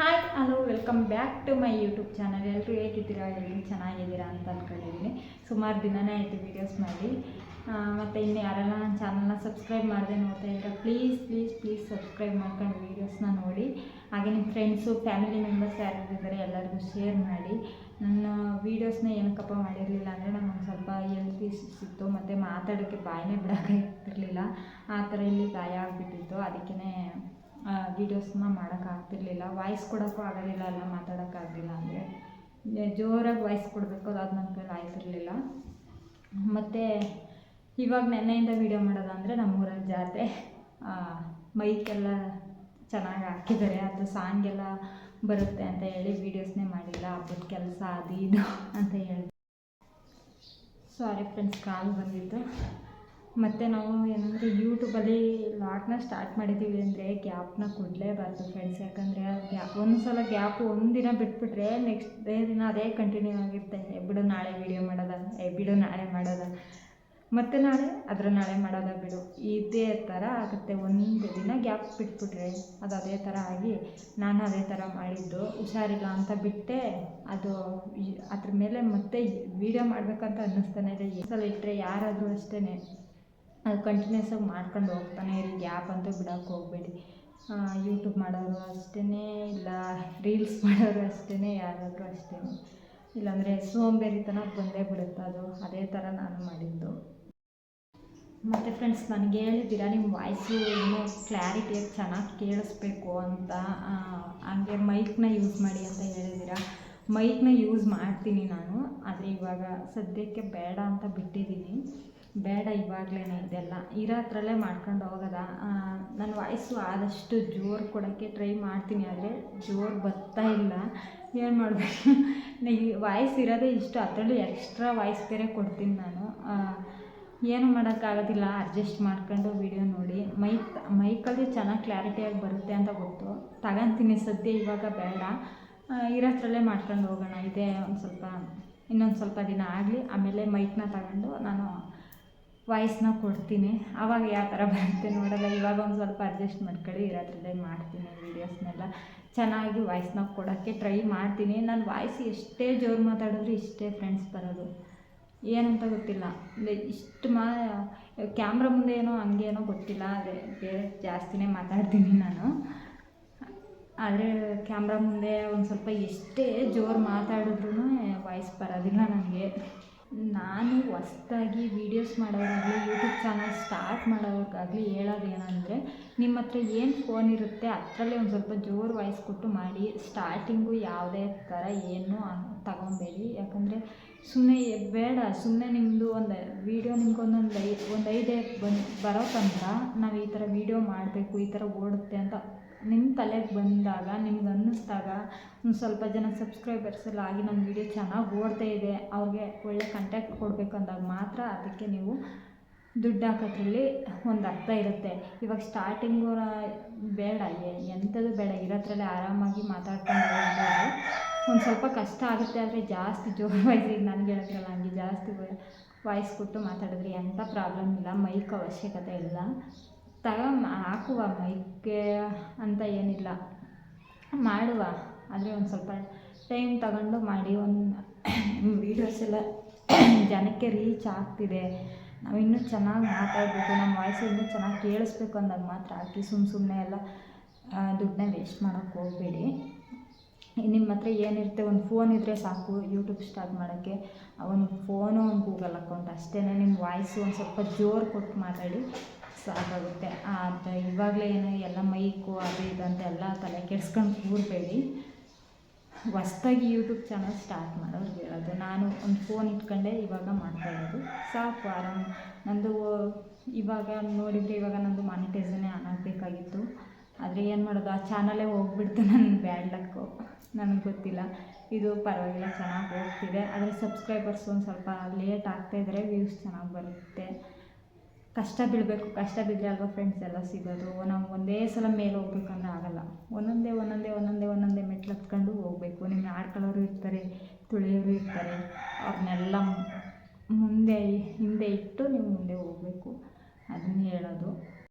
Hi hello welcome back to my YouTube channel ಎಲ್ಲರೂ ಹೇಗಿದ್ದೀರಾ? ಎಲ್ಲರೂ ಚೆನ್ನಾಗಿದ್ದೀರಾ ಅಂತ ಅಂದ್ಕೊಂಡಿದ್ದೀನಿ ಸುಮಾರು ದಿನನೇ ಆಯಿತು ವೀಡಿಯೋಸ್ ಮಾಡಿ. ಮತ್ತು ಇನ್ನು ಯಾರೆಲ್ಲ ನನ್ನ ಚಾನಲ್ನ ಸಬ್ಸ್ಕ್ರೈಬ್ ಮಾಡಿದೆ ನೋಡ್ತಾ ಇದ್ದೀರಾ ಪ್ಲೀಸ್ ಪ್ಲೀಸ್ ಪ್ಲೀಸ್ ಸಬ್ಸ್ಕ್ರೈಬ್ ಮಾಡ್ಕೊಂಡು ವೀಡಿಯೋಸ್ನ ನೋಡಿ. ಹಾಗೆ ನಿಮ್ಮ ಫ್ರೆಂಡ್ಸು ಫ್ಯಾಮಿಲಿ ಮೆಂಬರ್ಸ್ ಯಾರಿದ್ದಾರೆ ಎಲ್ಲರಿಗೂ ಶೇರ್ ಮಾಡಿ. ನನ್ನ ವೀಡಿಯೋಸ್ನ ಏನಕ್ಕಪ್ಪ ಮಾಡಿರಲಿಲ್ಲ ಅಂದರೆ ನಮಗೆ ಸ್ವಲ್ಪ ಹೆಲ್ತ್ ಇಶ್ಯೂಸ್ ಇತ್ತು ಮತ್ತು ಮಾತಾಡೋಕ್ಕೆ ಬಾಯಿನೇ ಬಿಡೋಕ್ಕಾಗ್ತಿರ್ಲಿಲ್ಲ ಆ ಥರ ಇಲ್ಲಿ ಗಾಯ ಆಗಿಬಿಟ್ಟಿತ್ತು. ಅದಕ್ಕೇ ವೀಡಿಯೋಸ್ನ ಮಾಡೋಕ್ಕಾಗ್ತಿರ್ಲಿಲ್ಲ. ವಾಯ್ಸ್ ಕೊಡೋಕ್ಕೂ ಆಗೋದಿಲ್ಲ ಅಲ್ಲ ಮಾತಾಡೋಕ್ಕಾಗಲಿಲ್ಲ ಅಂದರೆ. ಜೋರಾಗಿ ವಾಯ್ಸ್ ಕೊಡಬೇಕು, ಅದು ನನ್ನ ಕೈಲಿ ಆಯ್ತಿರಲಿಲ್ಲ ಮತ್ತು, ಇವಾಗ ನೆನ್ನೆಯಿಂದ ವೀಡಿಯೋ ಮಾಡೋದಂದರೆ ನಮ್ಮೂರಲ್ಲಿ ಜಾತ್ರೆ. ಮೈಕೆಲ್ಲ ಚೆನ್ನಾಗಿ ಹಾಕಿದ್ದಾರೆ. ಅದು ಸಾಂಗ್ ಎಲ್ಲ ಬರುತ್ತೆ ಅಂತ ಹೇಳಿ ವೀಡಿಯೋಸ್ನೇ ಮಾಡಿಲ್ಲ. ಹಬ್ಬದ ಕೆಲಸ ಅದು ಇದು ಅಂತ ಹೇಳಿ ಸಾರಿ ಫ್ರೆಂಡ್ಸ್ ಕಾಲ್ ಬಂದಿತ್ತು. ಮತ್ತು ನಾವು ಏನಂದರೆ ಯೂಟ್ಯೂಬಲ್ಲಿ ಲಾಟ್ನ ಸ್ಟಾರ್ಟ್ ಮಾಡಿದ್ದೀವಿ ಅಂದರೆ ಗ್ಯಾಪ್ನ ಕೊಡಲೇಬಾರ್ದು ಫ್ರೆಂಡ್ಸ್ ಯಾಕಂದರೆ ಗ್ಯಾಪ್ ಒಂದು ಸಲ ಗ್ಯಾಪ್ ಒಂದಿನ ಬಿಟ್ಬಿಟ್ರೆ ನೆಕ್ಸ್ಟ್ ಡೇ ದಿನ ಅದೇ ಕಂಟಿನ್ಯೂ ಆಗಿರುತ್ತೆ. ಬಿಡು ನಾಳೆ ವೀಡಿಯೋ ಮಾಡೋದ, ಏ ಬಿಡು ನಾಳೆ ಮಾಡೋದ. ಮತ್ತು ನಾಳೆ ಅದರ ನಾಳೆ ಮಾಡೋದ ಬಿಡು. ಇದೇ ಥರ ಆಗುತ್ತೆ. ಒಂದು ದಿನ ಗ್ಯಾಪ್ ಬಿಟ್ಬಿಟ್ರೆ ಅದು ಅದೇ ಥರ ಆಗಿ ನಾನು ಅದೇ ಥರ ಮಾಡಿದ್ದು. ಹುಷಾರಿಲ್ಲ ಅಂತ ಬಿಟ್ಟೆ ಅದು ಅದ್ರ ಮೇಲೆ ಮತ್ತೆ ವೀಡಿಯೋ ಮಾಡಬೇಕಂತ ಅನ್ನಿಸ್ತಾನೆ ಇದೆ. ಈ ಸಲ ಇಟ್ಟರೆ ಯಾರಾದರೂ ಅಷ್ಟೇ ಅದು ಕಂಟಿನ್ಯೂಸ್ ಆಗಿ ಮಾಡ್ಕೊಂಡು ಹೋಗ್ತಾನೆ ಇರಿ ಗ್ಯಾಪ್ ಅಂತೂ ಬಿಡೋಕೆ ಹೋಗಬೇಡಿ. ಯೂಟ್ಯೂಬ್ ಮಾಡೋರು ಅಷ್ಟೇ ಇಲ್ಲ ರೀಲ್ಸ್ ಮಾಡೋರು ಅಷ್ಟೇ ಯಾರಾದರೂ ಅಷ್ಟೇ. ಇಲ್ಲಾಂದರೆ ಸೋಂಬೇರಿತನ ಬಂದೇ ಬಿಡುತ್ತೆ ಅದು. ಅದೇ ಥರ ನಾನು ಮಾಡಿದ್ದು. ಮತ್ತು ಫ್ರೆಂಡ್ಸ್ ನನಗೆ ಹೇಳಿದ್ದೀರಾ ನಿಮ್ಮ ವಾಯ್ಸು ಇನ್ನೂ ಕ್ಲಾರಿಟಿಯಾಗಿ ಚೆನ್ನಾಗಿ ಕೇಳಿಸ್ಬೇಕು ಅಂತ. ಹಂಗೆ ಮೈಕ್ನ ಯೂಸ್ ಮಾಡಿ ಅಂತ ಹೇಳಿದ್ದೀರಾ? ಮೈಕ್ನ ಯೂಸ್ ಮಾಡ್ತೀನಿ ನಾನು. ಆದರೆ ಇವಾಗ ಸದ್ಯಕ್ಕೆ ಬೇಡ ಅಂತ ಬಿಟ್ಟಿದ್ದೀನಿ. ಬೇಡ ಇವಾಗಲೇ ಇದೆಲ್ಲ. ಇರೋ ಹತ್ರಲ್ಲೇ ಮಾಡ್ಕೊಂಡು ಹೋಗೋದ. ನನ್ನ ವಾಯ್ಸು ಆದಷ್ಟು ಜೋರು ಕೊಡೋಕ್ಕೆ ಟ್ರೈ ಮಾಡ್ತೀನಿ, ಆದರೆ ಜೋರು ಬರ್ತಾ ಇಲ್ಲ. ಏನು ಮಾಡಬೇಕು? ವಾಯ್ಸ್ ಇರೋದೇ ಇಷ್ಟು, ಅದರಲ್ಲೂ ಎಕ್ಸ್ಟ್ರಾ ವಾಯ್ಸ್ ಬೇರೆ ಕೊಡ್ತೀನಿ ನಾನು. ಏನು ಮಾಡೋಕ್ಕಾಗೋದಿಲ್ಲ ಅಡ್ಜಸ್ಟ್ ಮಾಡ್ಕೊಂಡು ವಿಡಿಯೋ ನೋಡಿ. ಮೈಕ್ ಮೈಕಲ್ಲಿ ಚೆನ್ನಾಗಿ ಕ್ಲಾರಿಟಿಯಾಗಿ ಬರುತ್ತೆ ಅಂತ ಗೊತ್ತು. ತಗೊಂತೀನಿ, ಸದ್ಯ ಇವಾಗ ಬೇಡ. ಇರೋ ಹತ್ರಲ್ಲೇ ಮಾಡ್ಕೊಂಡು ಹೋಗೋಣ. ಇದೇ ಒಂದು ಸ್ವಲ್ಪ, ಇನ್ನೊಂದು ಸ್ವಲ್ಪ ದಿನ ಆಗಲಿ. ಆಮೇಲೆ ಮೈಕ್ನ ತಗೊಂಡು ನಾನು ವಾಯ್ಸ್ನ ಕೊಡ್ತೀನಿ. ಆವಾಗ ಯಾವ ಥರ ಬರುತ್ತೆ ನೋಡೋಲ್ಲ ಇವಾಗ ಒಂದು ಸ್ವಲ್ಪ ಅಡ್ಜಸ್ಟ್ ಮಾಡ್ಕೊಳ್ಳಿ. ಇರೋದ್ರಲ್ಲೇ ಮಾಡ್ತೀನಿ ವೀಡಿಯೋಸ್ನೆಲ್ಲ ಚೆನ್ನಾಗಿ ವಾಯ್ಸ್ನ ಕೊಡೋಕ್ಕೆ ಟ್ರೈ ಮಾಡ್ತೀನಿ. ನಾನು ವಾಯ್ಸ್ ಎಷ್ಟೇ ಜೋರು ಮಾತಾಡಿದ್ರು ಇಷ್ಟೇ ಫ್ರೆಂಡ್ಸ್ ಬರೋದು. ಏನಂತ ಗೊತ್ತಿಲ್ಲ. ಇಷ್ಟು ಮಾ ಕ್ಯಾಮ್ರಾ ಮುಂದೆ ಏನೋ ಹಂಗೇನೋ ಗೊತ್ತಿಲ್ಲ. ಅದೇ ಬೇರೆ ಜಾಸ್ತಿನೇ ಮಾತಾಡ್ತೀನಿ ನಾನು. ಆದರೆ ಕ್ಯಾಮ್ರಾ ಮುಂದೆ ಒಂದು ಸ್ವಲ್ಪ ಎಷ್ಟೇ ಜೋರು ಮಾತಾಡಿದ್ರೂ ವಾಯ್ಸ್ ಬರೋದಿಲ್ಲ ನನಗೆ. ನಾನು ಹೊಸ್ದಾಗಿ ವೀಡಿಯೋಸ್ ಮಾಡೋರಾಗಲಿ ಯೂಟ್ಯೂಬ್ ಚಾನಲ್ ಸ್ಟಾರ್ಟ್ ಮಾಡೋರ್ಗಾಗಲಿ ಹೇಳೋದು ಏನಂದರೆ, ನಿಮ್ಮ ಹತ್ರ ಏನು ಫೋನ್ ಇರುತ್ತೆ ಅದರಲ್ಲೇ ಒಂದು ಸ್ವಲ್ಪ ಜೋರು ವಾಯ್ಸ್ ಕೊಟ್ಟು ಮಾಡಿ. ಸ್ಟಾರ್ಟಿಂಗು ಯಾವುದೇ ಥರ ಏನು ತಗೊಬೇಡಿ. ಯಾಕಂದರೆ ಸುಮ್ಮನೆ ಬೇಡ ಸುಮ್ಮನೆ ನಿಮ್ಮದು ಒಂದು ವೀಡಿಯೋ ನಿಮ್ಗೆ ಒಂದೊಂದು ಐ, ಒಂದು ಐಡಿಯಾ ಬಂದು, ಬರೋ ತನಕ ನಾವು ಈ ಥರ ವೀಡಿಯೋ ಮಾಡಬೇಕು, ಈ ಥರ ಓಡುತ್ತೆ ಅಂತ ನಿಮ್ಮ ತಲೆಗೆ ಬಂದಾಗ, ನಿಮ್ಗೆ ಅನ್ನಿಸ್ದಾಗ ಒಂದು ಸ್ವಲ್ಪ ಜನ ಸಬ್ಸ್ಕ್ರೈಬರ್ಸ್ ಎಲ್ಲ ಆಗಿ ನಮ್ಮ ವೀಡಿಯೋ ಚೆನ್ನಾಗಿ ಓಡ್ತಾ ಇದೆ, ಅವ್ರಿಗೆ ಒಳ್ಳೆ ಕಾಂಟ್ಯಾಕ್ಟ್ ಕೊಡಬೇಕು ಅಂದಾಗ ಮಾತ್ರ ಅದಕ್ಕೆ ನೀವು ದುಡ್ಡು ಹಾಕೋದ್ರಲ್ಲಿ ಒಂದು ಅರ್ಥ ಇರುತ್ತೆ. ಇವಾಗ ಸ್ಟಾರ್ಟಿಂಗು ಬೇಡ ಎಂಥದ್ದು ಬೇಡ, ಇರೋದ್ರಲ್ಲೇ ಆರಾಮಾಗಿ ಮಾತಾಡ್ಕೊಂಡು ಒಂದು ಸ್ವಲ್ಪ ಕಷ್ಟ ಆಗುತ್ತೆ ಆದರೆ ಜಾಸ್ತಿ ಜೋರು ನನಗೆ ಹೇಳಿದ್ರಲ್ಲ, ಹಂಗೆ ಜಾಸ್ತಿ ವಾಯ್ಸ್ ಕೊಟ್ಟು ಮಾತಾಡಿದ್ರೆ ಎಂಥ ಪ್ರಾಬ್ಲಮ್ ಇಲ್ಲ ಮೈಕ್ ಅವಶ್ಯಕತೆ ಇಲ್ಲ. ತಗ ಹಾಕುವ ಮೈಕ್ಗೆ ಅಂತ ಏನಿಲ್ಲ. ಮಾಡುವ, ಆದರೆ ಒಂದು ಸ್ವಲ್ಪ ಟೈಮ್ ತಗೊಂಡು ಮಾಡಿ, ಒಂದು ವೀಡಿಯೋಸ್ ಎಲ್ಲ ಜನಕ್ಕೆ ರೀಚ್ ಆಗ್ತಿದೆ. ನಾವು ಇನ್ನೂ ಚೆನ್ನಾಗಿ ಮಾತಾಡಬೇಕು ನಮ್ಮ ವಾಯ್ಸ್ ಇನ್ನೂ ಚೆನ್ನಾಗಿ ಕೇಳಿಸ್ಬೇಕು ಅಂದಾಗ ಮಾತ್ರ ಹಾಕಿ ಸುಮ್ಮ ಸುಮ್ಮನೆ ಎಲ್ಲ ದುಡ್ಡನ್ನ ವೇಸ್ಟ್ ಮಾಡೋಕ್ಕೆ ಹೋಗಬೇಡಿ. ನಿಮ್ಮ ಹತ್ರ ಏನಿರುತ್ತೆ, ಒಂದು ಫೋನ್ ಇದ್ದರೆ ಸಾಕು ಯೂಟ್ಯೂಬ್ ಸ್ಟಾರ್ಟ್ ಮಾಡೋಕ್ಕೆ. ಒಂದು ಫೋನು ಒಂದು ಗೂಗಲ್ ಅಕೌಂಟ್ ಅಷ್ಟೇ ನಿಮ್ಮ ವಾಯ್ಸು ಒಂದು ಸ್ವಲ್ಪ ಜೋರು ಕೊಟ್ಟು ಮಾತಾಡಿ. ಸಾಕಾಗುತ್ತೆ. ಅಂತ ಇವಾಗಲೇ ಏನು ಎಲ್ಲ ಮೈಕು ಅದು ಇದು ಅಂತ ಎಲ್ಲ ತಲೆ ಕೆಡ್ಸ್ಕೊಂಡು ಕೂರಬೇಡಿ. ಹೊಸ್ದಾಗಿ ಯೂಟ್ಯೂಬ್ ಚಾನಲ್ ಸ್ಟಾರ್ಟ್ ಮಾಡೋರು ಹೇಳೋದು. ನಾನು ಒಂದು ಫೋನ್ ಇಟ್ಕೊಂಡೆ, ಇವಾಗ ಮಾಡ್ತಾ ಇರೋದು. ಸಾಕು ಆರಾಮ್. ನಂದು ಇವಾಗ ನೋಡಿದರೆ ಇವಾಗ ನಂದು ಮಾನಿಟೈಸನ್ನೇ ಆನ್ ಆಗಬೇಕಾಗಿತ್ತು. ಆದರೆ ಏನು ಮಾಡೋದು, ಆ ಚಾನಲೇ ಹೋಗ್ಬಿಡ್ತು ನನ್ನ ಬ್ಯಾಡ್ ಲಕ್ಕು ನನಗೆ ಗೊತ್ತಿಲ್ಲ. ಇದು ಪರವಾಗಿಲ್ಲ, ಚೆನ್ನಾಗಿ ಹೋಗ್ತಿದೆ. ಆದರೆ ಸಬ್ಸ್ಕ್ರೈಬರ್ಸ್ ಒಂದು ಸ್ವಲ್ಪ ಲೇಟ್ ಆಗ್ತಾಯಿದ್ರೆ ವ್ಯೂಸ್ ಚೆನ್ನಾಗಿ ಬರುತ್ತೆ. ಕಷ್ಟ ಬೀಳಬೇಕು ಕಷ್ಟ ಬಿದ್ದರೆ ಅಲ್ವಾ ಫ್ರೆಂಡ್ಸ್ ಎಲ್ಲ ಸಿಗೋದು? ನಾವು ಒಂದೇ ಸಲ ಮೇಲೆ ಹೋಗ್ಬೇಕಂದ್ರೆ ಆಗಲ್ಲ. ಒಂದೊಂದೇ ಒಂದೊಂದೇ ಒಂದೊಂದೇ ಒಂದೊಂದೇ ಮೆಟ್ಲು ಹತ್ಕೊಂಡು ಹೋಗಬೇಕು. ನಿಮ್ಮ ಆಡ್ಕೊಳ್ಳೋರು ಇರ್ತಾರೆ, ತುಳಿಯೋರು ಇರ್ತಾರೆ. ಅವ್ರನ್ನೆಲ್ಲ ಮುಂದೆ, ಹಿಂದೆ ಇಟ್ಟು ನೀವು ಮುಂದೆ ಹೋಗಬೇಕು. ಅದನ್ನ ಹೇಳೋದು.